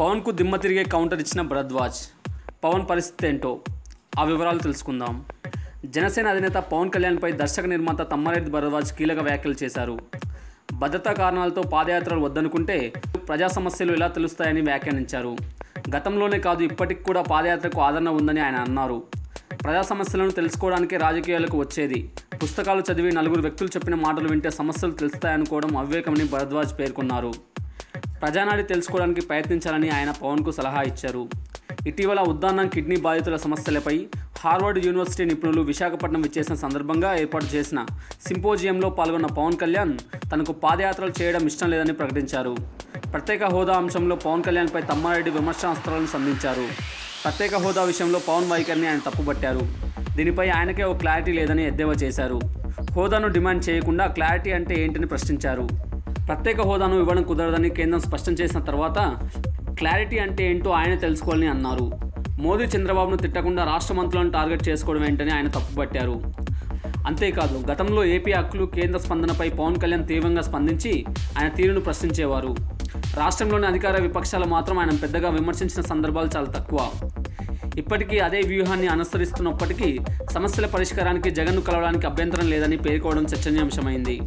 పవన్కు దిమ్మ తిరిగే కౌంటర్ ఇచ్చిన భరద్వాజ్. పవన్ పరిస్థితి ఏంటో ఆ వివరాలు తెలుసుకుందాం. జనసేన అధినేత పవన్ కళ్యాణ్పై దర్శక నిర్మాత తమ్మారెడ్డి భరద్వాజ్ కీలక వ్యాఖ్యలు చేశారు. భద్రతా కారణాలతో పాదయాత్రలు వద్దనుకుంటే ప్రజా సమస్యలు ఎలా తెలుస్తాయని వ్యాఖ్యానించారు. గతంలోనే కాదు ఇప్పటికి కూడా పాదయాత్రకు ఆదరణ ఉందని ఆయన అన్నారు. ప్రజా సమస్యలను తెలుసుకోవడానికే రాజకీయాలకు వచ్చేది. పుస్తకాలు చదివి నలుగురు వ్యక్తులు చెప్పిన మాటలు వింటే సమస్యలు తెలుస్తాయనుకోవడం అవివేకమని భరద్వాజ్ పేర్కొన్నారు. ప్రజానాడి తెలుసుకోవడానికి ప్రయత్నించాలని ఆయన పవన్కు సలహా ఇచ్చారు. ఇటీవల ఉద్దానం కిడ్నీ బాధితుల సమస్యలపై హార్వర్డ్ యూనివర్సిటీ నిపుణులు విశాఖపట్నం విచ్చేసిన సందర్భంగా ఏర్పాటు చేసిన సింపోజియంలో పాల్గొన్న పవన్ కళ్యాణ్ తనకు పాదయాత్రలు చేయడం ఇష్టం లేదని ప్రకటించారు. ప్రత్యేక హోదా అంశంలో పవన్ కళ్యాణ్పై తమ్మారెడ్డి విమర్శనాస్త్రాలను సంధించారు. ప్రత్యేక హోదా విషయంలో పవన్ వైఖరిని ఆయన తప్పుపట్టారు దీనిపై ఆయనకే ఓ క్లారిటీ లేదని ఎద్దేవా చేశారు. హోదాను డిమాండ్ చేయకుండా క్లారిటీ అంటే ఏంటని ప్రశ్నించారు. ప్రత్యేక హోదాను ఇవ్వడం కుదరదని కేంద్రం స్పష్టం చేసిన తర్వాత క్లారిటీ అంటే ఏంటో ఆయన తెలుసుకోవాలని అన్నారు. మోదీ చంద్రబాబును తిట్టకుండా రాష్ట్ర మంత్రులను టార్గెట్ చేసుకోవడం ఏంటని ఆయన తప్పుపట్టారు అంతేకాదు గతంలో ఏపీ హక్కులు కేంద్ర స్పందనపై పవన్ కళ్యాణ్ తీవ్రంగా స్పందించి ఆయన తీరును ప్రశ్నించేవారు. రాష్ట్రంలోని అధికార విపక్షాలు మాత్రం ఆయన పెద్దగా విమర్శించిన సందర్భాలు చాలా తక్కువ. ఇప్పటికీ అదే వ్యూహాన్ని అనుసరిస్తున్నప్పటికీ సమస్యల పరిష్కారానికి జగన్ను కలవడానికి అభ్యంతరం లేదని పేర్కోవడం చర్చనీయాంశమైంది.